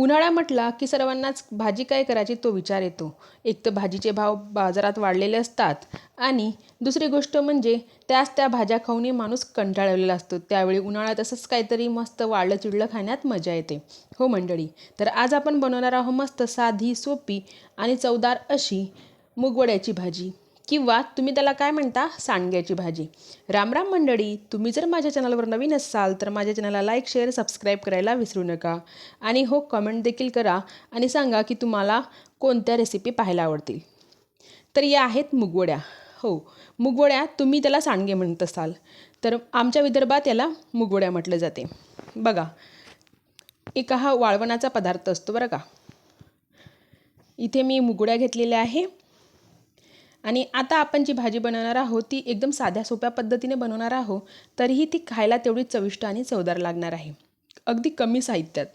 उन्हाळा म्हटला की सर्वांनाच भाजी काय करायची तो विचार येतो. एक तर भाजीचे भाव बाजारात वाढलेले असतात आणि दुसरी गोष्ट म्हणजे त्याच त्या भाज्या खाऊनही माणूस कंटाळलेला असतो. त्यावेळी उन्हाळ्यात असंच काहीतरी मस्त वाळलं चिडलं खाण्यात मजा येते. हो मंडळी तर आज आपण बनवणार आहोत मस्त साधी सोपी आणि चवदार अशी मुगवड्याची भाजी. किंवा तुम्ही त्याला काय म्हणता? सांडग्याची भाजी. रामराम मंडळी तुम्ही जर माझ्या चॅनलवर नवीन असाल तर माझ्या चॅनलला लाईक शेअर सबस्क्राईब करायला विसरू नका. आणि हो कमेंट देखील करा आणि सांगा की तुम्हाला कोणत्या रेसिपी पाहायला आवडतील. तर या आहेत मुगवड्या. हो मुगवड्या तुम्ही त्याला सांडगे म्हणत असाल. तर आमच्या विदर्भात याला मुगवड्या म्हटलं जाते. बघा एक हा वाळवणाचा पदार्थ असतो बरं का. इथे मी मुगवड्या घेतलेल्या आहे. आणि आता आपण जी भाजी बनवणार आहोत ती एकदम साध्या सोप्या पद्धतीने बनवणार आहोत तरीही ती खायला तेवढी चविष्ट आणि चवदार लागणार आहे. अगदी कमी साहित्यात.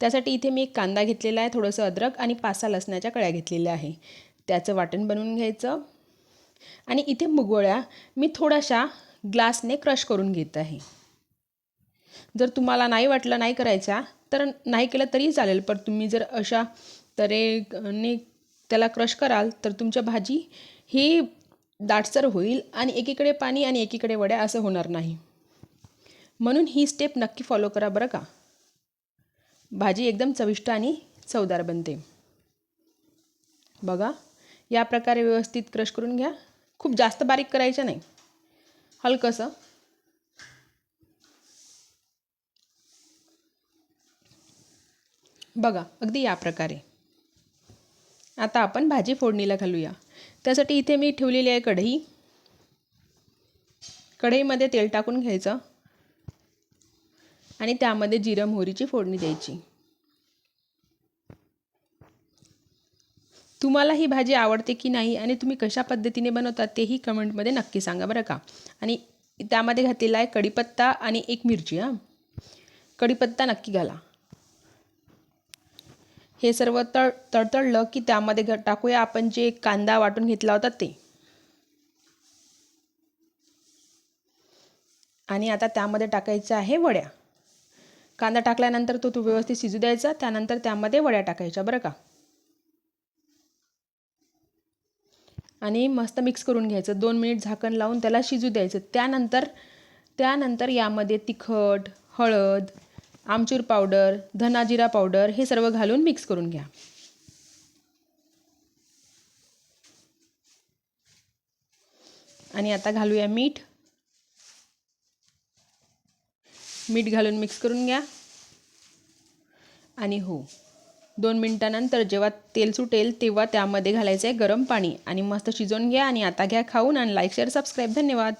त्यासाठी इथे मी एक कांदा घेतलेला आहे थोडंसं अद्रक आणि पाच सहा लसणाच्या कळ्या घेतलेल्या आहे. त्याचं वाटण बनवून घ्यायचं. आणि इथे मुगवळ्या मी थोड्याशा ग्लासने क्रश करून घेत आहे. जर तुम्हाला नाही वाटलं नाही करायचा तर नाही केलं तरी चालेल पण तुम्ही जर अशा तऱ्हेने त्याला क्रश कराल तर तुमच्या भाजी ही दाटसर होईल आणि एकीकडे पाणी आणि एकीकडे वड्या असं होणार नाही. म्हणून ही स्टेप नक्की फॉलो करा बरं का. भाजी एकदम चविष्ट आणि चवदार बनते. बघा या प्रकारे व्यवस्थित क्रश करून घ्या. खूप जास्त बारीक करायचं नाही. हलकंसं. बघा अगदी या प्रकारे. आता आपण भाजी फोडणीला घालूया. त्यासाठी इथे मी ठेवलेली आहे कढई. कढईमध्ये तेल टाकून घ्यायचं. आणि त्यामध्ये जिरं मोहरीची फोडणी द्यायची. तुम्हाला ही भाजी आवडते की नाही आणि तुम्ही कशा पद्धतीने बनवता तेही कमेंटमध्ये नक्की सांगा बरं का. आणि त्यामध्ये घातलेला आहे कढीपत्ता आणि एक मिरची हां. कढीपत्ता नक्की घाला. हे सर्व तळ तळतळलं की त्यामध्ये घ टाकूया आपण जे कांदा वाटून घेतला होता ते. आणि आता त्यामध्ये टाकायचं आहे वड्या. कांदा टाकल्यानंतर तो तू व्यवस्थित शिजू द्यायचा त्यानंतर त्यामध्ये वड्या टाकायच्या बरं का? आणि मस्त मिक्स करून घ्यायचं. दोन मिनिट झाकण लावून त्याला शिजू द्यायचं. त्यानंतर त्यानंतर यामध्ये तिखट हळद आमचूर पावडर धनाजिरा पावडर हे सर्व घालून मिक्स करून घ्या. आणि आता घालूया मीठ. मीठ घालून मिक्स करून घ्या. आणि हो दोन मिनटानंतर जेव्हा तेल सुटेल तेव्हा त्यामध्ये घालायचं आहे गरम पाणी. आणि मस्त शिजवून घ्या आणि आता घ्या खाऊन. आणि लाईक शेअर सबस्क्राईब धन्यवाद.